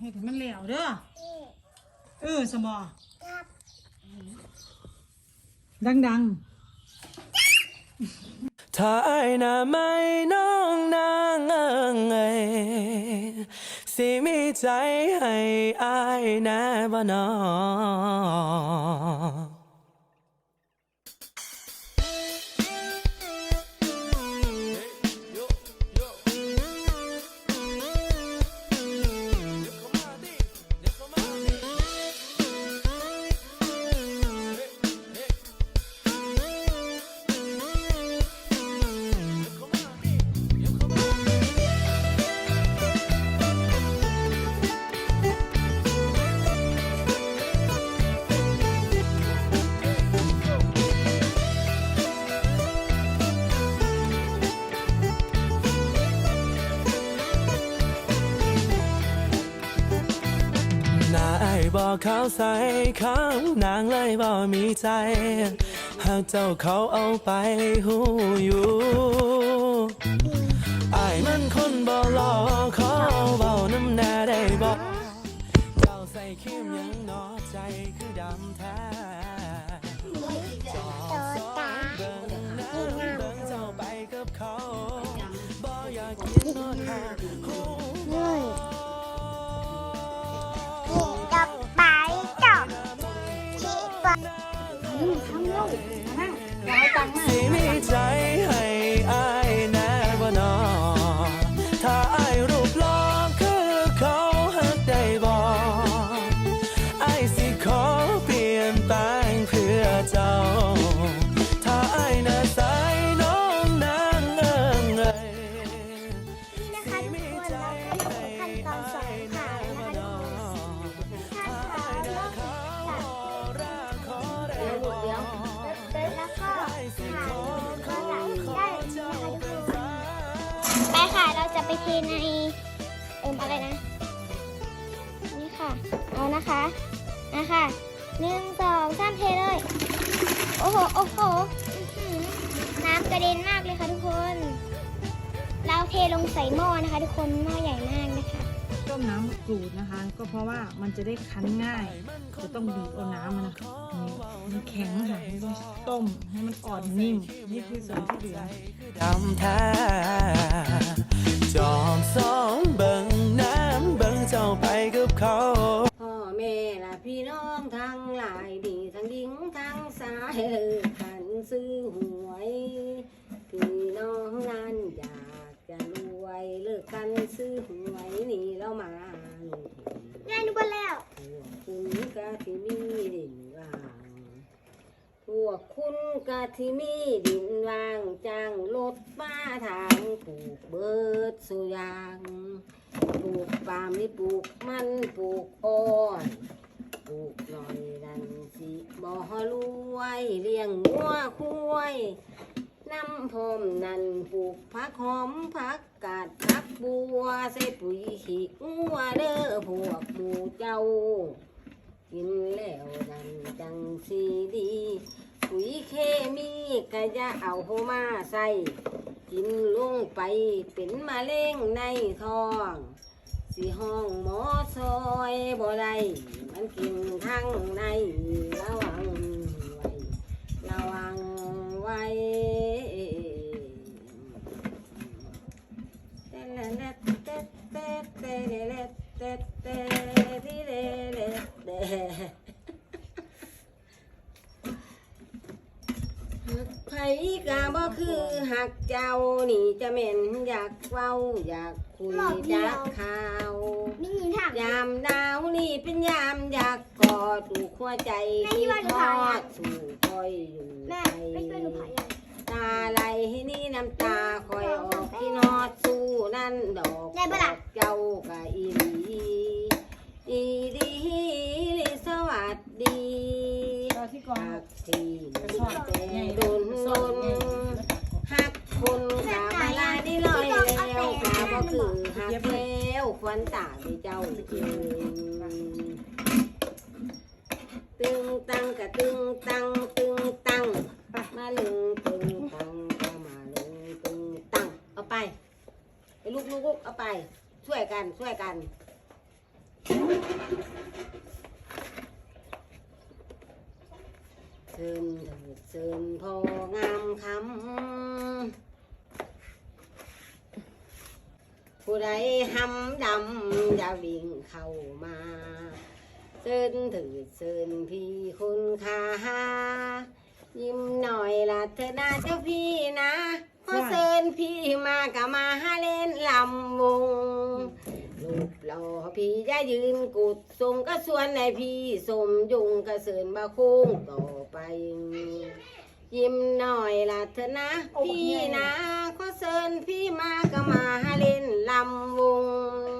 เฮ็ดให้มันแล้วเด้อเออสมอดังถ้าไอ้น่ะไม่น้องนางเอิงเอยสิมีใจให้อายแน่บ่นอ บอกเขาใส่ข้านางเลยบอกมีใจ หากเจ้าเขาเอาไปหูอยู่ไอ้ายมันคนบ่หลอกขอเบาน้ำแน่ได้บอกเจ้าใส่คิมยังนอใจคือดำแท้ ระเด็นมากเลยค่ะทุกคน เราเทลงใส่หม้อนะคะ ทุกคนหม้อใหญ่มากนะคะๆต้มน้ำมะกรูดนะคะ ก็เพราะว่ามันจะได้คั้นง่ายจะต้องบีบเอาน้ำมันนะคะนี่มันแข็งค่ะไม่ต้องต้มให้มันอ่อนนิ่มนี่คือส่วนที่เหลือดำแท้จอมสองเบิ่งน้ำเบิ่งเจ้าไปกับเขาพ่อแม่และพี่น้องทั้งหลายดีทั้งหญิงทั้งชายเออขัน ซื้อหวยพี่น้องนั้นอยากจะรวยเลิกกันซื้อหวยนี่แล้วมาลงทุนแม่นึกว่าแล้วพวกคุณกะที่มีดินว่างพวกคุณกะที่มีดินว่างจ้างรถมาทางปลูกเบิดสุยางปลูกปาล์มนี่ปลูกมันปลูกอ้อย ปลูกหน่อยดันสิบ่รวยเลี้ยงงัวควายน้ำพรมนันปลูกผักหอมผักกาดผักบัวใส่ปุ๋ยขี้งัวเด้อพวกหมูเจ้า กินแล้วดันจังสีดี ปุ๋ยเคมีก็จะเอามาใส่กินลงไปเป็นมะเร็งในท้อง สิห้องหมอซอยบ่ได้มันกินทั้งในระวังไว้ระวังไว้เต้นเลเตเตเต้นเลเตเต้นที่เลเลเตไผกะบ่คือหักเจ้านี่จะเหม็นอยากเว้าอยาก คุยหลอกเดียวจักข่าวนี่มีถามยามดาวนี่เป็นยามอยากกอดถูกหัวใจแม่ที่ว่าหนูทผ่าอยังดสู่คอยอยู่แม่ไปไม่ช่วยหนูผ่ายังตาไหลให้นี่น้ำตาคอยออกที่นอดสู้นั่นดอกได้ปะล่ะเจ้ากะอีหลีอีดีลิสวัสดีตอนที่ก่อนหักทีแต่โดนลนหักคนกามาลาได้ลอยแล้วกาบ่ คือหักแล้วควันตาที่เจ้าเจอตึงตังกะตึงตังตึงตังมาลึงตึงตังก็มาลึงตึงตังเอาไปไปลูกลูกลูกเอาไป ช่วยกันช่วยกัน เชิญเถิดเชิญพองามคำผู้ใดหำดำอย่าวิ่งเข้ามาเชิญเถิดเชิญพี่คุณค่ายิ้มหน่อยละเธอนะเจ้าพี่นะขอเชิญพี่มากะมาหาเล่นลำวงรูปหล่อพี่จะยืนกุดสมก็ส่วนในพี่สมยุงก็เสินมาคุ้งต่อไป ยิ้มหน่อยละเถอะนะพี่นะขอเชิญพี่มาก็มาหาเล่นลำวง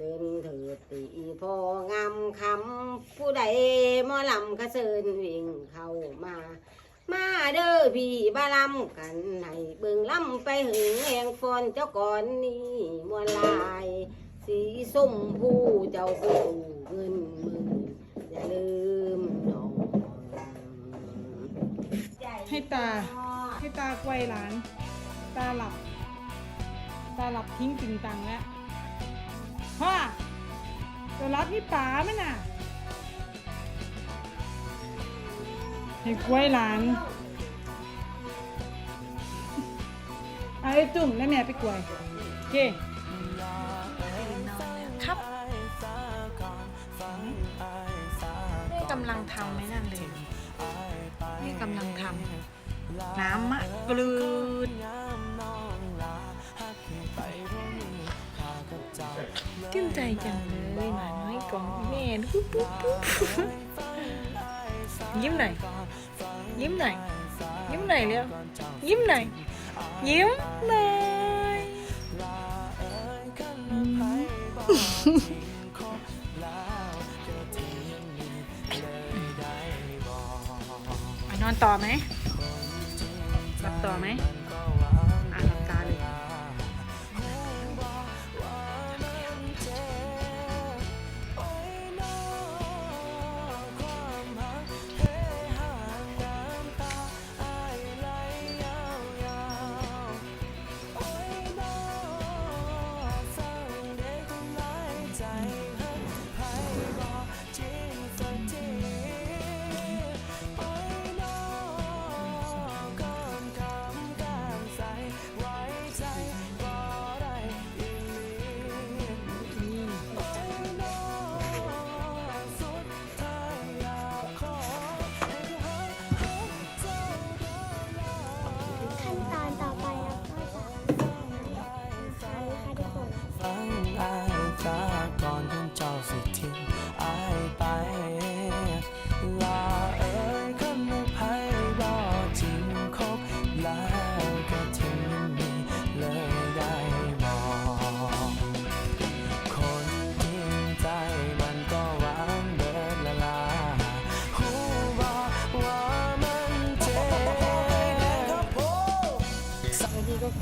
เชิญเถิดตีพองามคำผู้ใดมอลำก็เชิญวิ่งเข้ามา มาเด้อพี่บาลำกันให้เบิ่งลำไปหึงแหงฟอนเจ้าก่อนนี้มวนลาย สีส้มผู้เจ้าผู้เงินหมื่นอย่าลืมน้องให้ตา ให้ตาไกวหลาน ตาหลับ ตาหลับทิ้งติ่งตังแล้ว จะรับพี่ป๋าไหมน่ะให้กล้วยหลานเอาไอ้จุ่มแล้วแม่ไปกล้วยโอเคครับนี่กำลังทำไหมนั่นเลยนี่กำลังทำน้ำมะกรูด ชื่นใจจังเลยหมาน้อยกองแม่ปุ๊บปุ๊บปุ๊บยิ้มหน่อยยิ้มหน่อยยิ้มหน่อยเร็วยิ้มหน่อยยิ้มหน่อยนอนต่อไหมหลับต่อไหม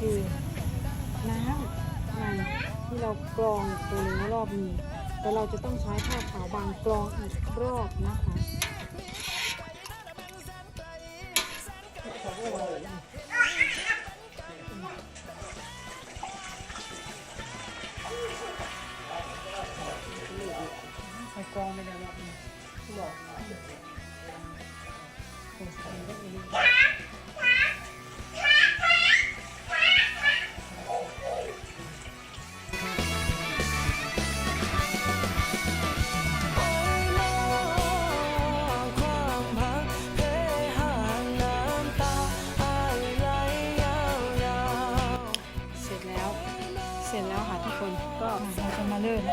คือน้ำมันที่เรากรองตัวนี้รอบนี้แต่เราจะต้องใช้ผ้าขาวบางกรองอีกรอบนะคะ ริ่ม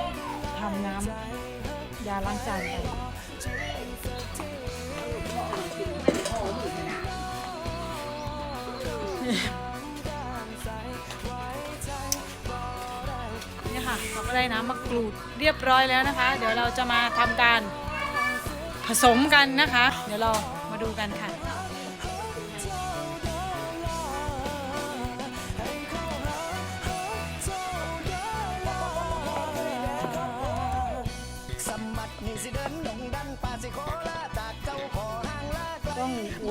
ทำน้ำยาล้างจานกันนี่ค่ะเราก็ได้น้ำมะกรูดเรียบร้อยแล้วนะคะ เดี๋ยวเราจะมาทำการผสมกันนะคะ เดี๋ยวเรามาดูกันค่ะ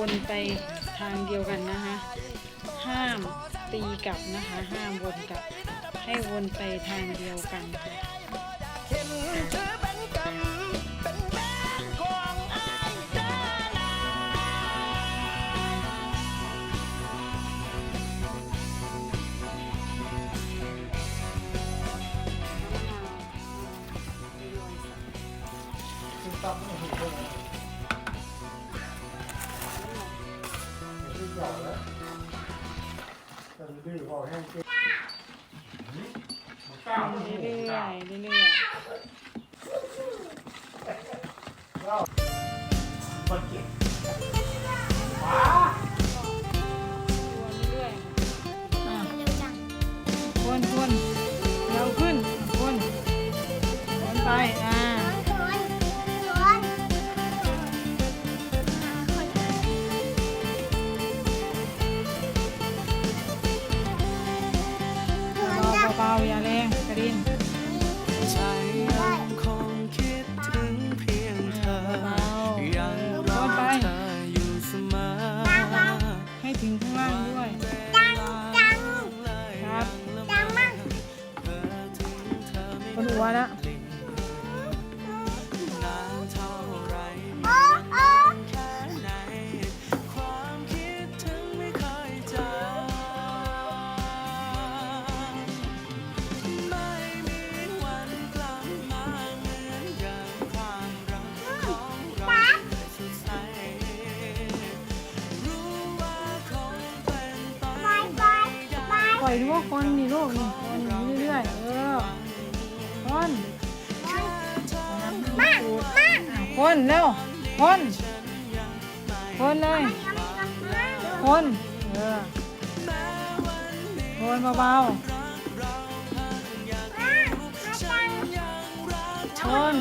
วนไปทางเดียวกันนะคะ ห้ามตีกลับนะคะ ห้ามวนกลับ ให้วนไปทางเดียวกันค่ะ ๆเรื่อยๆอะเร็วจังวนวนเร็วขึ้นวนวนไปอ่า อยดูว่าคนนี่ลูกนี่คนอย่างนี้เรื่อยๆเออคนมามาอะคนเร็วคนคนเลยคนเออคนเบาๆคน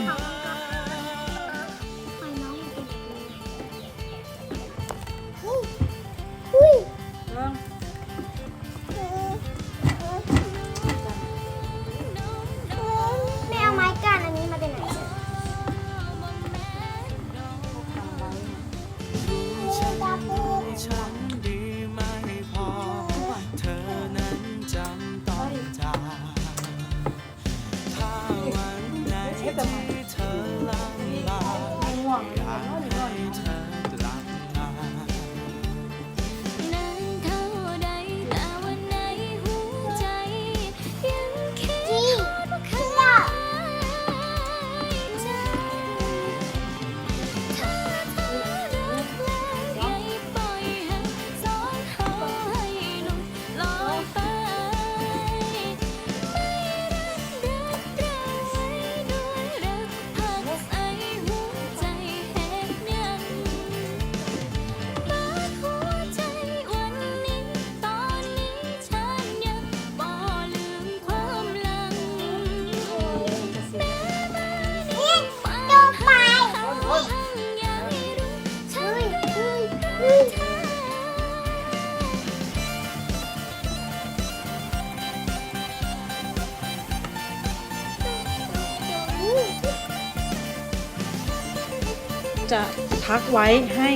จะพักไว้ให้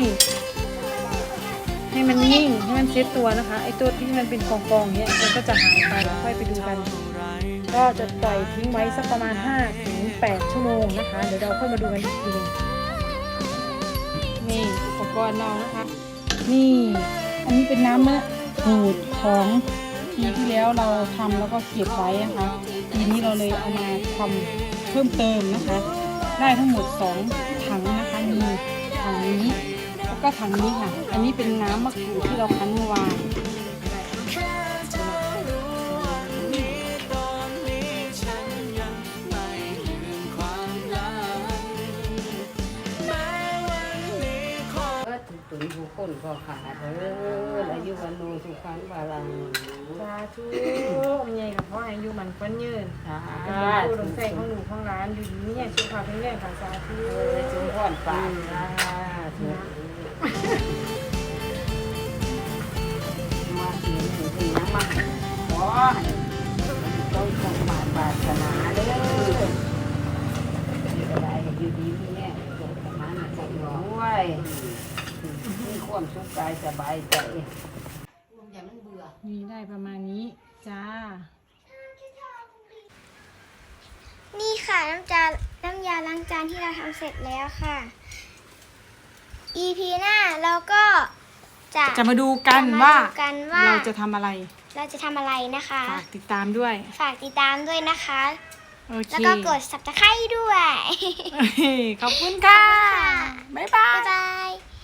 ให้มันนิ่งให้มันเซตตัวนะคะไอตัวที่มันเป็นกองๆอย่างเงี้ยมันก็จะหายไปแล้วค่อยไปดูกัน ก็จะปล่อยทิ้งไว้สักประมาณ5ถึง8ชั่วโมงนะคะ เดี๋ยวเราค่อยมาดูกันอีกทีนึงนี่อุปกรณ์เรานะคะ นี่ อันนี้เป็นน้ำมะกรูดของปีที่แล้วเราทำแล้วก็เก็บไว้นะคะปีนี้เราเลยเอามาทำเพิ่มเติมนะคะ ได้ทั้งหมดสองถังนะ มีถังนี้ แล้วก็ถังนี้ค่ะ อันนี้เป็นน้ำมะกรูดที่เราคั้นเมื่อวานแค่เธอรู้ว่ามีตอนนี้ฉันยังไม่ลืมความหลังแม้วันนี้ขอก็ตุตุยผู้คนก็ขาดเอออายุวันโนสุขังบาลัง สาธุอมใหญ่กับพ่ออายุมันควันยืนสาเป็นผู้ธุลงใส่ของหนูของร้านอยู่ดีเนี่ยสุขภาพแข็งแรงค่ะสาธุเออจุมพรปากสาธุมาเสียงถึงที่น้ำมาขอให้ต้องสมบัติบาสนาเด้อนี่ก็ได้อยู่ดีมีแน่จบประมาณนั้นสักหน่อยมีความสุขกายสบายใจอย่ามั นเบื่อนี่ได้ประมาณนี้จ้า นี่ค่ะน้ำจาน้ำยาล้างจานที่เราทำเสร็จแล้วค่ะ EP หน้าเราก็จะจะมาดูกันจะมว่าดูกันว่าเราจะทำอะไร เราจะทำอะไรนะคะ ฝากติดตามด้วย ฝากติดตามด้วยนะคะ โอเค แล้วก็กด subscribe ด้วย ขอบคุณค่ะ บ๊ายบาบ๊ายยบาย